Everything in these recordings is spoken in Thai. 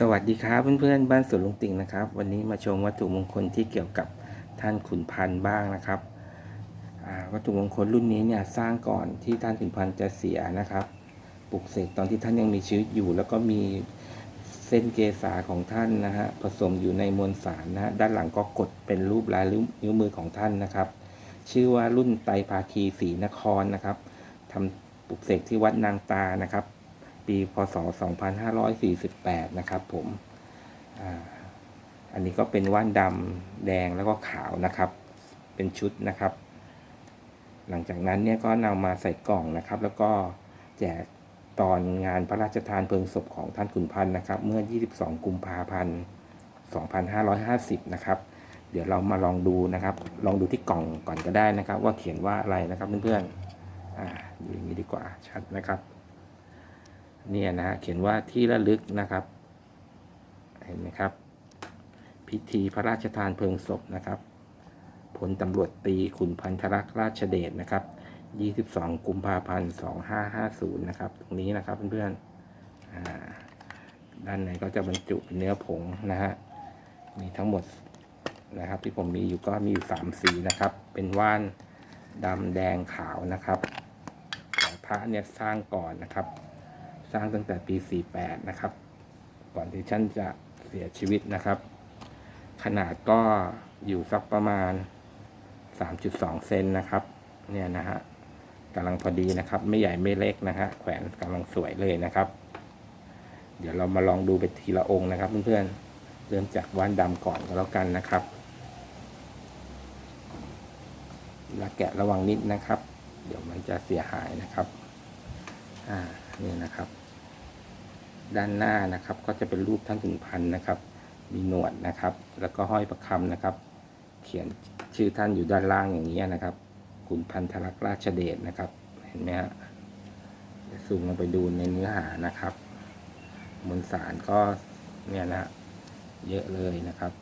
สวัสดีครับเพื่อนๆบ้านสวนลุงติ่งนะครับ วันนี้มาชมวัตถุมงคลที่เกี่ยวกับท่านขุนพันธ์บ้างนะครับวัตถุมงคลรุ่นนี้เนี่ยสร้างก่อนที่ท่านขุนพันธ์จะเสียนะครับปลุกเสกตอนที่ท่านยังมีชีวิตอยู่ แล้วก็มีเส้นเกษาของท่านนะฮะผสมอยู่ในมวลสารนะฮะด้านหลังก็กดเป็นรูปลายนิ้วมือของท่านนะครับ ชื่อว่ารุ่นไตรภาคีศรีนครนะครับทำปลุกเสกที่วัดนางตานะครับ ปีพศ 2548 นะครับผมอันนี้ก็เป็นว่านดำแดงแล้วก็ขาวนะครับ เป็นชุดนะครับ หลังจากนั้นเนี่ยก็นำมาใส่กล่องนะครับ แล้วก็แจกตอนงานพระราชทานเพลิงศพของท่านขุนพันธ์นะครับ เมื่อ 22 กุมภาพันธ์ 2550 นะครับ เดี๋ยวเรามาลองดูนะครับ ลองดูที่กล่องก่อนก็ได้นะครับ ว่าเขียนว่าอะไรนะครับเพื่อนๆ อ่าอย่างนี้ดีกว่าชัดนะครับ เนี่ยนะเขียนว่าที่ระลึกนะครับ เห็นไหมครับ พิธีพระราชทานเพลิงศพนะครับพลตำรวจตีขุนพันธรักษ์ราชเดชนะครับ 22 กุมภาพันธ์ 2550 นะครับ ตรงนี้นะครับเพื่อนๆอ่าด้านในก็จะบรรจุเป็นเนื้อผงนะฮะ มีทั้งหมดนะครับ ที่ผมมีอยู่ก็มีอยู่ 3 สีนะครับ เป็นว่านดำแดงขาวนะครับพระเนี่ยสร้างก่อนนะครับ สร้างตั้งแต่ปี 48 นะครับ ก่อนที่ท่านจะเสียชีวิตนะครับ ขนาดก็อยู่สักประมาณ 3.2 เซนนะครับ เนี่ยนะฮะกำลังพอดีนะครับ ไม่ใหญ่ไม่เล็กนะฮะแขวนกำลังสวยเลยนะครับ เดี๋ยวเรามาลองดูไปทีละองค์นะครับ เพื่อนๆเริ่มจากว่านดำก่อนก็แล้วกันนะครับและแกะระวังนิดนะครับ เดี๋ยวมันจะเสียหายนะครับ อ่า นี่นะครับ ด้านหน้านะครับ ก็จะเป็นรูปท่านขุนพันธ์นะครับ มีหนวดนะครับ แล้วก็ห้อยประคำนะครับ เขียนชื่อท่านอยู่ด้านล่างอย่างนี้นะครับขุนพันธรักษ์ราชเดชนะครับ เห็นไหมฮะซูมลงไปดูในเนื้อหานะครับมวลสารก็เนี่ยนะฮะเยอะเลยนะครับ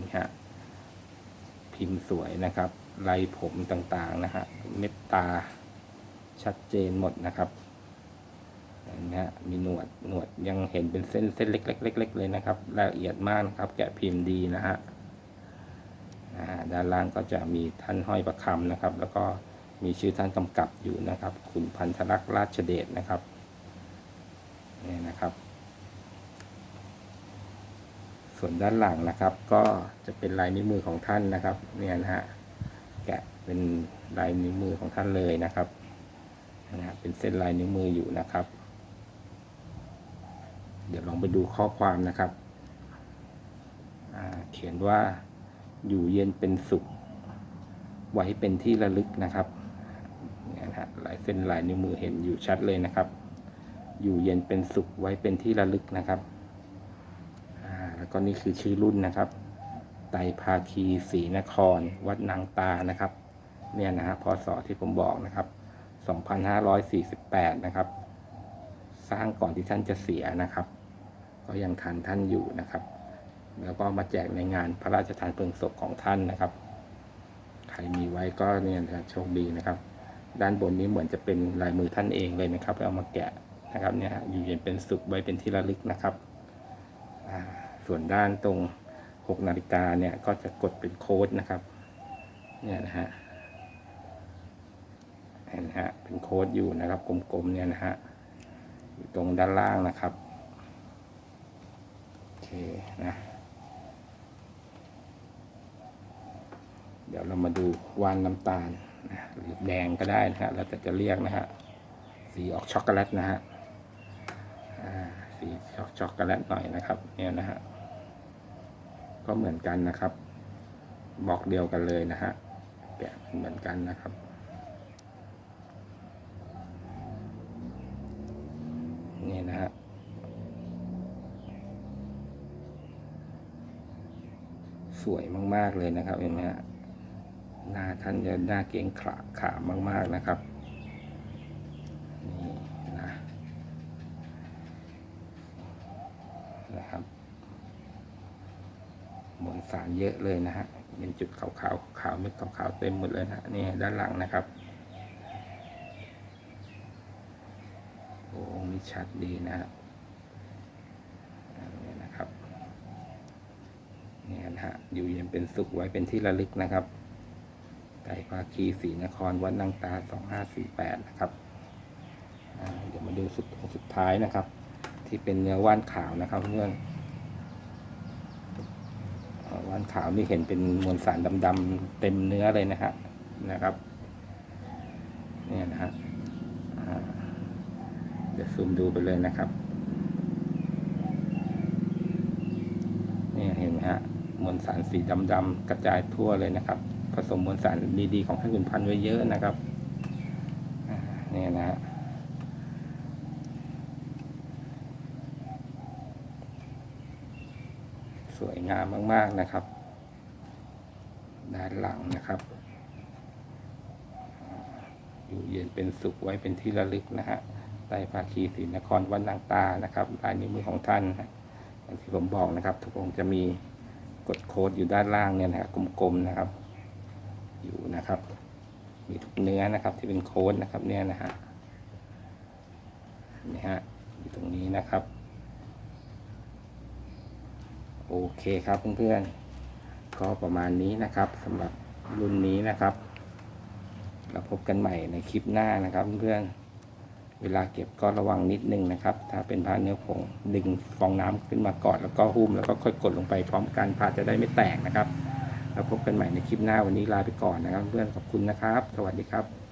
นี่ฮะพิมพ์สวยนะครับลายผมต่างๆนะฮะเม็ดตาชัดเจนหมดนะครับ นไหมฮะมีหนวดหนวดยังเห็นเป็นเส้นเส้นเล็กๆๆเลยนะครับละเอียดมากนะครับ แกะพิมพ์ดีนะฮะอ่าด้านล่างก็จะมีท่านห้อยประคำนะครับ แล้วก็มีชื่อท่านกำกับอยู่นะครับ คุณพันธรักษ์ราชเดชนะครับนี่นะครับ ส่วนด้านหลังนะครับ ก็จะเป็นลายนิ้วมือของท่านนะครับเนี่ยนะฮะแกะเป็นลายนิ้วมือของท่านเลยนะครับนะฮะเป็นเส้นลายนิ้วมืออยู่นะครับ เดี๋ยวลองไปดูข้อความนะครับ เขียนว่าอยู่เย็นเป็นสุข ไว้เป็นที่ระลึกนะครับเนี่ยนะฮะลายเส้นลายนิ้วมือเห็นอยู่ชัดเลยนะครับ อยู่เย็นเป็นสุขไว้เป็นที่ระลึกนะครับแล้วก็นี่คือชื่อรุ่นนะครับ ไตภาคีศรีนคร วัดนางตานะครับ เนี่ยนะฮะพศที่ผมบอกนะครับ 2548 นะครับ สร้างก่อนที่ท่านจะเสียนะครับ ก็ยังทันท่านอยู่นะครับ แล้วก็มาแจกในงานพระราชทานเพลิงศพของท่านนะครับ ใครมีไว้ก็เนี่ยนะโชคดีนะครับ ด้านบนนี้เหมือนจะเป็นลายมือท่านเองเลยนะครับเอามาแกะนะครับเนี่ยฮะอยู่เย็นเป็นสุขไว้เป็นที่ระลึกนะครับ ส่วนด้านตรง 6 นาฬิกาเนี่ยก็จะกดเป็นโค้ดนะครับเนี่ยนะฮะเห็นฮะเป็นโค้ดอยู่นะครับกลมๆเนี่ยนะฮะอยู่ตรงด้านล่างนะครับ เคนะ เดี๋ยวเรามาดูวานน้ำตาลนะหรือแดงก็ได้นะฮะ แล้วแต่จะเรียกนะฮะ สีออกช็อกโกแลตนะฮะสีช็อกช็อกโกแลตหน่อยนะครับ เนี่ยนะฮะ ก็เหมือนกันนะครับ บอกเดียวกันเลยนะฮะแกะเหมือนกันนะครับนี่นะฮะ สวยมาก ๆ เลยนะครับเห็นไหมฮะหน้าท่านจะหน้าเก่งขราขามมาก ๆนะครับนี่นะนะครับมวลสารเยอะเลยนะฮะเป็นจุดขาวๆขาวเม็ดขาวๆเต็มหมดเลยนะนี่ด้านหลังนะครับโอ้มีชัดดีนะฮะ อ่าเนี่ย นะฮะอยู่เย็นเป็นสุขไว้เป็นที่ระลึกนะครับไตรภาคีศรีนครวัดนางตาสองห้าสี่แปดนะครับเดี๋ยวมาดูสุดสุดท้ายนะครับ ที่เป็นเนื้อว่านขาวนะครับเพื่อนว่านขาวนี่เห็นเป็นมวลสารดำๆเต็มเนื้อเลยนะฮะนะครับเนี่ยนะฮะเดี๋ยวซูมดูไปเลยนะครับ เนี่ยเห็นไหมฮะ มวลสารสีดำๆกระจายทั่วเลยนะครับ ผสมมวลสารดีๆของท่านขุนพันธ์ไว้เยอะนะครับนี่นะฮะสวยงามมาก ๆนะครับ ด้านหลังนะครับ อยู่เย็นเป็นสุขไว้เป็นที่ระลึกนะฮะใต้ภาคีศรีนครวัดนางตานะครับลายนิ้วมือของท่านอย่างที่ผมบอกนะครับ ทุกองค์จะมี กดโค้ดอยู่ด้านล่างเนี่ยนะฮะกลมๆนะครับ อยู่นะครับ มีทุกเนื้อนะครับที่เป็นโค้ดนะครับเนี่ยนะฮะนี่ฮะอยู่ตรงนี้นะครับ โอเคครับเพื่อนๆก็ประมาณนี้นะครับสำหรับรุ่นนี้นะครับ เราพบกันใหม่ในคลิปหน้านะครับเพื่อนๆ เวลาเก็บก็ระวังนิดนึงนะครับ ถ้าเป็นผ้าเนื้อผงดึงฟองน้ำขึ้นมาก่อนแล้วก็หุ้มแล้วก็ค่อยกดลงไปพร้อมกันผ้าจะได้ไม่แตกนะครับ แล้วพบกันใหม่ในคลิปหน้าวันนี้ลาไปก่อนนะครับ เพื่อนขอบคุณนะครับ สวัสดีครับ